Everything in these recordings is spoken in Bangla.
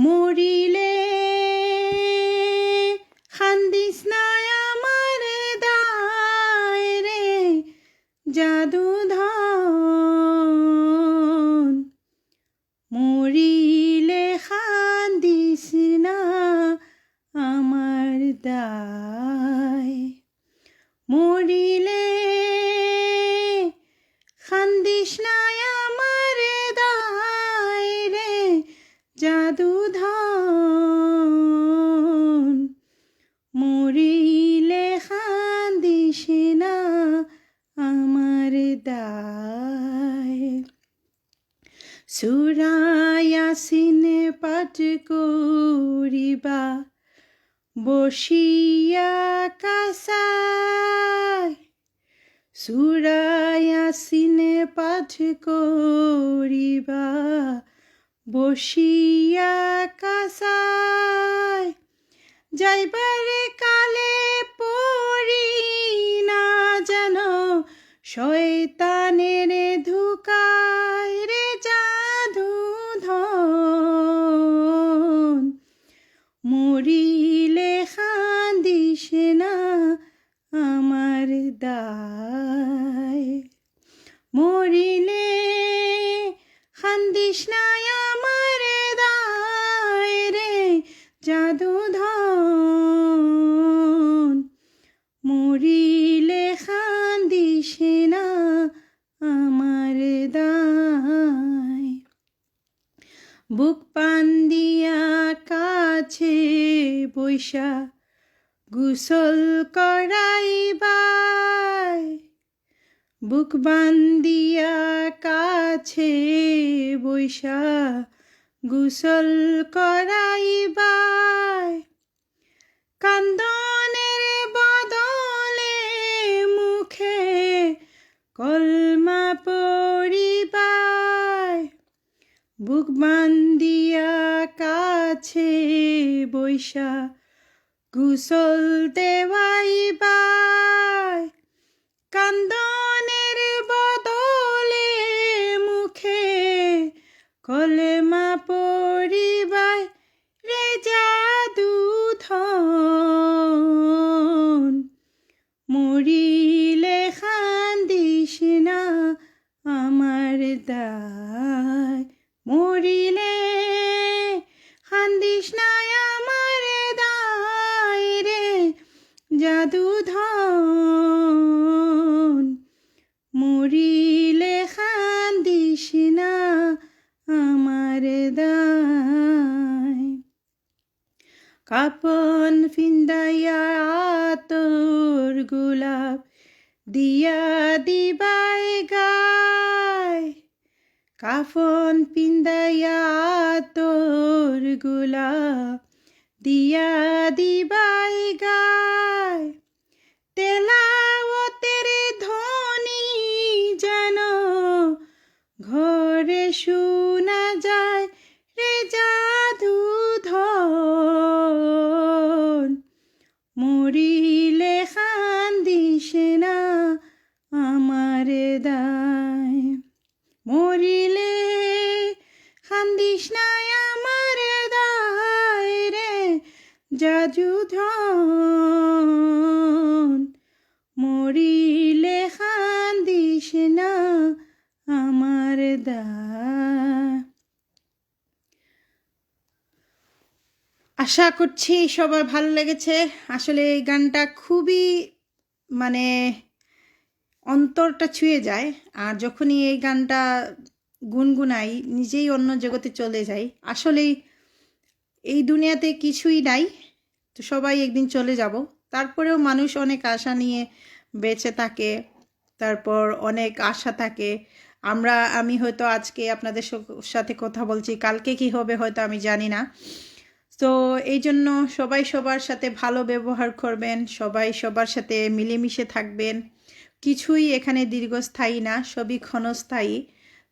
মরিলে খান্দিস না আমার দায় রে জাদু ধন। মরিলে খান্দিস না আমার দায়। দায় সুরায়াসিন পাঠ করিবা বসিয়া কাসায় সুরায়াসিন পাঠ করিবা বসিয়া কাসায় যাইবারে দায় মরিলে খান্দিস না আমার দায় রে জাদু ধন। মরিলে খান্দিস না আমার দায়। বুক পান দিয়া কাছে বৈশা, গুসল করাইবাই বুক বান্দিয়া কাছে বৈশা গুসল করাইবাই কান্দনের বদলে মুখে কলমা পড়িবাই বুক বান্দিয়া কাছে বৈশা গুসল দেওয়াইবাই কান্দনের কলমা কাপন ফিন্দাইয়া তোর গোলাপ দিয়া দিবাই গায়। কাফন পিন্দাইয়া তোর গোলাপ দিয়া দিবাই গায়। তেলাওতের ধ্বনি যেন ঘরে শোনা মরিলে খান্দিস না আমার দায়। মরিলে খান্দিস না আমার দায় রে জাজু ধন। মরিলে খান্দিস না আমার দায়। আশা করছি সবার ভালো লেগেছে। আসলে এই গানটা খুবই মানে অন্তরটা ছুঁয়ে যায় আর যখনই এই গানটা গুনগুনাই, নিজেই অন্য জগতে চলে যাই। আসলেই এই দুনিয়াতে কিছুই নাই, তো সবাই একদিন চলে যাব। তারপরেও মানুষ অনেক আশা নিয়ে বেঁচে থাকে, তারপর অনেক আশা থাকে। আমরা, আমি হয়তো আজকে আপনাদের সাথে কথা বলছি, কালকে কি হবে হয়তো আমি জানি না। তো এই জন্য সবাই সবার সাথে ভালো ব্যবহার করবেন, সবাই সবার সাথে মিলেমিশে থাকবেন। কিছুই এখানে দীর্ঘস্থায়ী না, সবই ক্ষণস্থায়ী।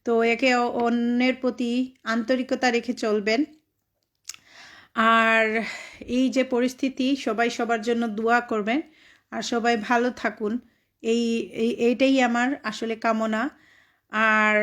তো একে অন্যের প্রতি আন্তরিকতা রেখে চলবেন। আর এই যে পরিস্থিতি, সবাই সবার জন্য দোয়া করবেন। আর সবাই ভালো থাকুন। এই এই, এইটাই আমার আসলে কামনা। আর